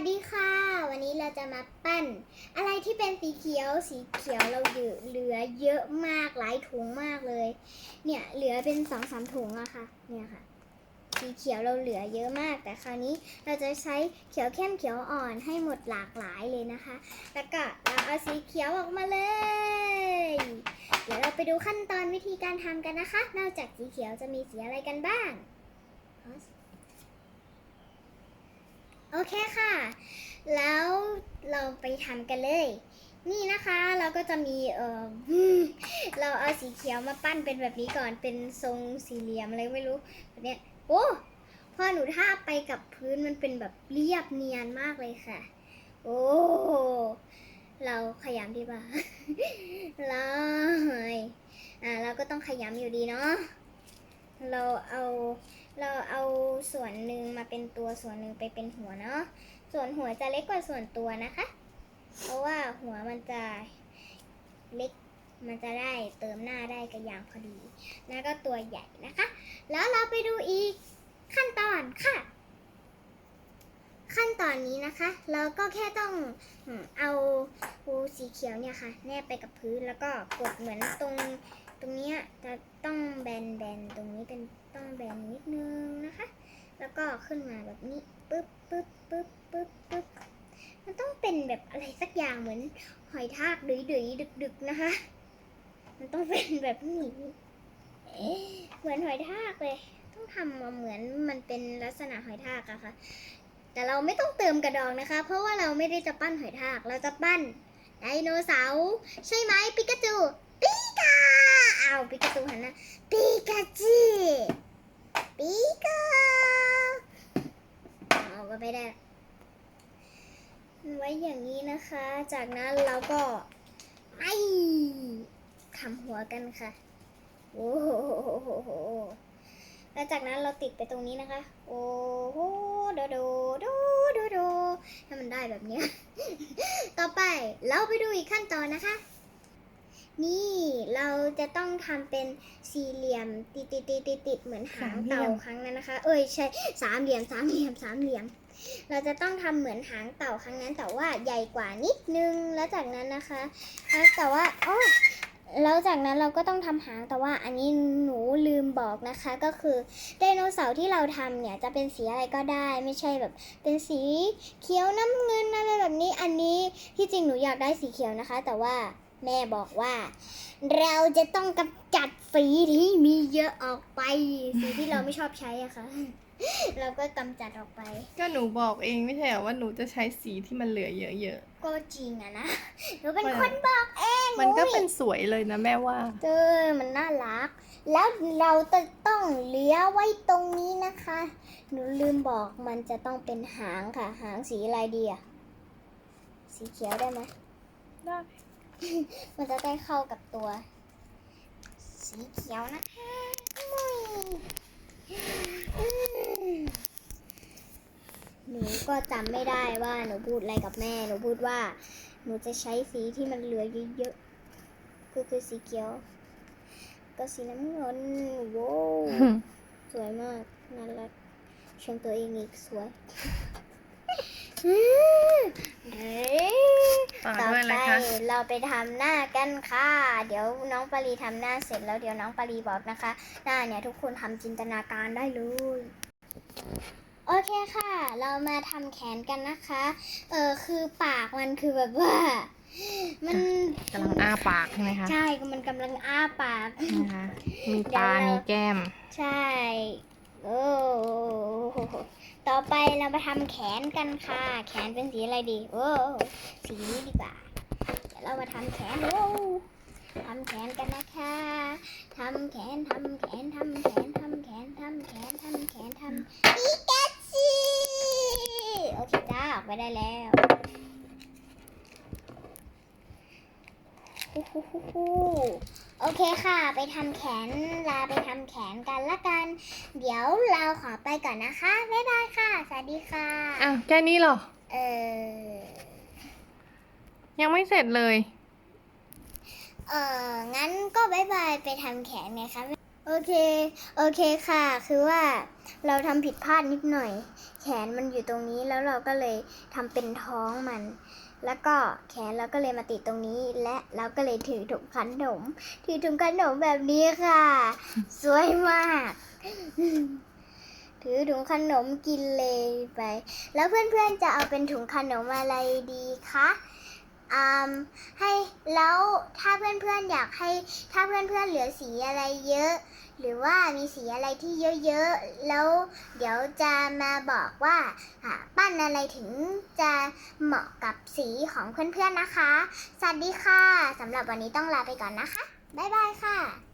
วัสดีค่ะ วันนี้เราจะมาปั้น อะไรที่เป็นสีเขียว สีเขียวเราเหลือเหลือเยอะมากหลายถุงมากเลย เนี่ยเหลือเป็นสองสามถุงอะค่ะ เนี่ยค่ะ สีเขียวเราเหลือเยอะมาก แต่คราวนี้เราจะใช้เขียวเข้มเขียวอ่อนให้หมดหลากหลายเลยนะคะ แล้วก็เราเอาสีเขียวออกมาเลย เดี๋ยวเราไปดูขั้นตอนวิธีการทำกันนะคะ นอกจากสีเขียวจะมีสีอะไรกันบ้าง โอเคค่ะ แล้วเราไปทำกันเลย นี่นะคะเราก็จะมีเออเราเอาสีเขียวมาปั้นเป็นแบบนี้ก่อนเป็นทรงสี่เหลี่ยมอะไรไม่รู้แบบนี้โอ้พอหนูท่าไปกับพื้นมันเป็นแบบเรียบเนียนมากเลยค่ะ โอ้เราขยำดีป่ะเลยอ่าเราก็ต้องขยำอยู่ดีเนาะ เราเอาเราเอาส่วนหนึ่งมาเป็นตัวส่วนหนึ่งไปเป็นหัวเนาะส่วนหัวจะเล็กกว่าส่วนตัวนะคะ เพราะว่าหัวมันจะเล็กมันจะได้เติมหน้าได้กระย่างพอดีแล้วก็ตัวใหญ่นะคะ แล้วเราไปดูอีกขั้นตอนค่ะ ขั้นตอนนี้นะคะ เราก็แค่ต้องเอาปูสีเขียวเนี่ยค่ะ แนบไปกับพื้นแล้วก็กดเหมือนตรง ตรงนี้จะต้องแบนแบนตรงนี้เป็นต้องแบนนิดนึงนะคะ แล้วก็ขึ้นมาแบบนี้ปึ๊บปึ๊บปึ๊บปึ๊บปึ๊บมันต้องเป็นแบบอะไรสักอย่างเหมือนหอยทากดุยดุยดึกดึกนะคะ มันต้องเป็นแบบนี้เหมือนหอยทากเลย ต้องทำมาเหมือนมันเป็นลักษณะหอยทากอะค่ะ แต่เราไม่ต้องเติมกระดองนะคะ เพราะว่าเราไม่ได้จะปั้นหอยทาก เราจะปั้นไดโนเสาร์ใช่ไหมปิกาจู กาอ้าวปิกาจูหันหนะปิกาจูปิกาเอาก็ไม่ได้ ไว้อย่างนี้นะคะ จากนั้นเราก็ไอทำหัวกันค่ะ โอ้โหแล้วจากนั้นเราติดไปตรงนี้นะคะ โอ้โหโดโดโดโดโดให้มันได้แบบนี้ ต่อไปเราไปดูอีกขั้นตอนนะคะ นี่เราจะต้องทำเป็นสี่เหลี่ยมติดติดติดติดติดเหมือนหางเต่าครั้งนั้นนะคะ เอ้ยใช่สามเหลี่ยมสามเหลี่ยมสามเหลี่ยม เราจะต้องทำเหมือนหางเต่าครั้งนั้นแต่ว่าใหญ่กว่านิดนึงแล้วจากนั้นนะคะแล้วแต่ว่าอ๋อแล้วจากนั้นเราก็ต้องทำหางแต่ว่าอันนี้หนูลืมบอกนะคะ ก็คือไดโนเสาร์ที่เราทำเนี่ยจะเป็นสีอะไรก็ได้ ไม่ใช่แบบ เป็นสีเขียวน้ำเงินอะไรแบบนี้ อันนี้ที่จริงหนูอยากได้สีเขียวนะคะ แต่ว่า แม่บอกว่า เราจะต้องกำจัดสีที่มีเยอะออกไป สีที่เราไม่ชอบใช้อะค่ะ เราก็กำจัดออกไป ก็หนูบอกเองไม่ใช่เหรอว่าหนูจะใช้สีที่มันเหลือเยอะก็จริงอะนะหนูเป็นคนบอกเองๆ มันก็เป็นอุ๊ยสวยเลยนะแม่ว่าเจอมันน่ารัก แล้วเราจะต้องเหลือไว้ตรงนี้นะคะ หนูลืมบอกมันจะต้องเป็นหางค่ะ หางสีอะไรดีอะสีเขียวได้ไหม ได้ มันจะได้เข้ากับตัว สีเขียวนะคะมุยอืมหนูก็จำไม่ได้ว่าหนูพูดอะไรกับแม่ หนูพูดว่า หนูจะใช้สีที่มันเหลือเยอะๆก็คือสีเขียว ก็สีน้ำเงินโว้วสวยมากน่ารักชมตัวเองอีกสวยอืมเฮ้ย ต่อต่อด้วยอะไรไปคะ เราไปทำหน้ากันค่ะ เดี๋ยวน้องปารีทำหน้าเสร็จแล้วเดี๋ยวน้องปารีบอกนะคะ หน้าเนี่ยทุกคนทำจินตนาการได้เลย โอเคค่ะ เรามาทำแขนกันนะคะ เออคือปากมันคือแบบว่า มันกำลังอ้าปากใช่ไหมคะใช่มันกำลังอ้าปาก นะคะ มีตาเดี๋ยวเรามีมีแก้ม ใช่ โอ้ต่อไปเรามาทำแขนกันค่ะ แขนเป็นสีอะไรดี โอ้สีนี้ดีกว่า เดี๋ยวเรามาทำแขนโอ้ทำแขนกันนะคะทำแขนทำแขนทำแขนทำแขนทำแขนทำแขนทำปิกาจิโอเคจ้าออกไปได้แล้วฮู้ฮู้ฮู้ฮู้ โอเคค่ะ ไปทำแขนลาไปทำแขนกันละกัน เดี๋ยวเราขอไปก่อนนะคะ บ๊ายบายค่ะ สวัสดีค่ะ อ้าวแค่นี้เหรอ เออ ยังไม่เสร็จเลย เอองั้นก็บายบายไปทำแขนไงคะโอโอเค โอเคค่ะ คือว่าเราทำผิดพลาดนิดหน่อย แขนมันอยู่ตรงนี้แล้วเราก็เลยทำเป็นท้องมัน แล้วก็แขนเราก็เลยมาติดตรงนี้และเราก็เลยถือถุงขนม ถือถุงขนมแบบนี้ค่ะ สวยมาก ถือถุงขนมกินเลยไป แล้วเพื่อนๆจะเอาเป็นถุงขนมอะไรดีคะอืม ให้แล้วถ้าเพื่อนๆอยากให้ถ้าเพื่อนๆเหลือสีอะไรเยอะ หรือว่ามีสีอะไรที่เยอะๆแล้วเดี๋ยวจะมาบอกว่าอ่าปั้นอะไรถึงจะเหมาะกับสีของเพื่อนๆนะคะ สวัสดีค่ะสำหรับวันนี้ต้องลาไปก่อนนะคะบ๊ายบายค่ะ